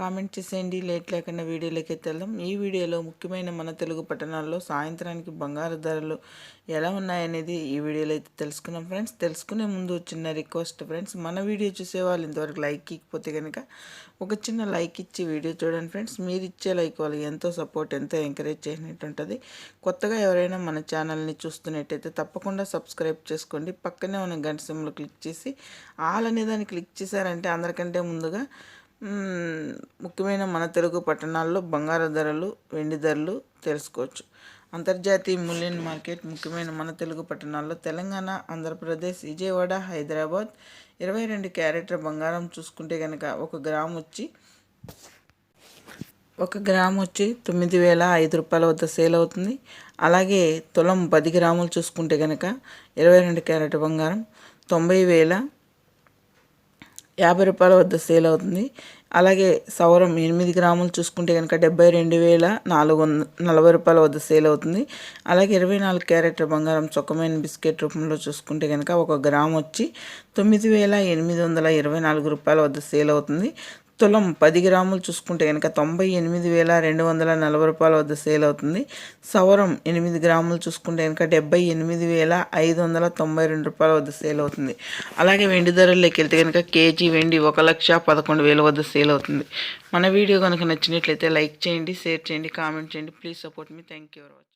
Comment చేసేయండి late లేకుండా వీడియోలోకి వెళ్దాం. ఈ వీడియోలో ముఖ్యమైన మన తెలుగు పట్టణాల్లో సాయంత్రానికి బంగారు ధరలు ఎలా ఉన్నాయనేది ఈ వీడియోలో అయితే తెలుసుకున్నాం ఫ్రెండ్స్. తెలుసుకునే ముందు చిన్న రిక్వెస్ట్ ఫ్రెండ్స్. మన వీడియో చూసే వాళ్ళు ఇంతవరకు లైక్ ఇకపోతే కనుక ఒక చిన్న లైక్ ఇచ్చి వీడియో చూడండి ఫ్రెండ్స్. మీరు ఇచ్చే లైక్ వాళ్ళు ఎంతో సపోర్ట్ ఎంతో ఎంకరేజ్ చేసినట్టు ఉంటుంది. కొత్తగా ఎవరైనా మన ఛానల్ని చూస్తున్నట్టయితే తప్పకుండా సబ్స్క్రైబ్ చేసుకోండి. పక్కనే ఉన్న గంట సిమ్లో క్లిక్ చేసి ఆల్ అనే దాన్ని క్లిక్ చేశారంటే అందరికంటే ముందుగా ముఖ్యమైన మన తెలుగు పట్టణాల్లో బంగారు ధరలు వెండి ధరలు తెలుసుకోవచ్చు. అంతర్జాతీయ మూల్యం మార్కెట్ ముఖ్యమైన మన తెలుగు పట్టణాల్లో తెలంగాణ ఆంధ్రప్రదేశ్ విజయవాడ హైదరాబాద్ ఇరవై రెండు క్యారెట్ల బంగారం చూసుకుంటే కనుక ఒక గ్రామ్ వచ్చి ఒక గ్రామ్ వచ్చి తొమ్మిది వేల ఐదు రూపాయల వద్ద సేల్ అవుతుంది. అలాగే తులం పది గ్రాములు చూసుకుంటే కనుక ఇరవై రెండు క్యారెట్ బంగారం తొంభై వేల యాభై రూపాయల వద్ద సేల్ అవుతుంది. అలాగే సౌరం ఎనిమిది గ్రాములు చూసుకుంటే కనుక డెబ్బై రెండు వేల నాలుగు వంద నలభై రూపాయల వద్ద సేల్ అవుతుంది. అలాగే ఇరవై నాలుగు క్యారెట్ బంగారం చొక్కమైన బిస్కెట్ రూపంలో చూసుకుంటే కనుక ఒక గ్రామ్ వచ్చి తొమ్మిది వేల ఎనిమిది వందల ఇరవై నాలుగు రూపాయల వద్ద సేల్ అవుతుంది. తులం పది గ్రాములు చూసుకుంటే కనుక తొంభై ఎనిమిది వేల రెండు వందల నలభై రూపాయల వద్ద సేల్ అవుతుంది. సవరం ఎనిమిది గ్రాములు చూసుకుంటే కనుక డెబ్బై ఎనిమిది వేల ఐదు వందల తొంభై రెండు రూపాయల వద్ద సేల్ అవుతుంది. అలాగే వెండి ధరల్లోకి వెళ్తే కనుక కేజీ వెండి ఒక లక్ష పదకొండు వేల వద్ద సేల్ అవుతుంది. మన వీడియో కనుక నచ్చినట్లయితే లైక్ చేయండి షేర్ చేయండి కామెంట్ చేయండి. Please support me. Thank you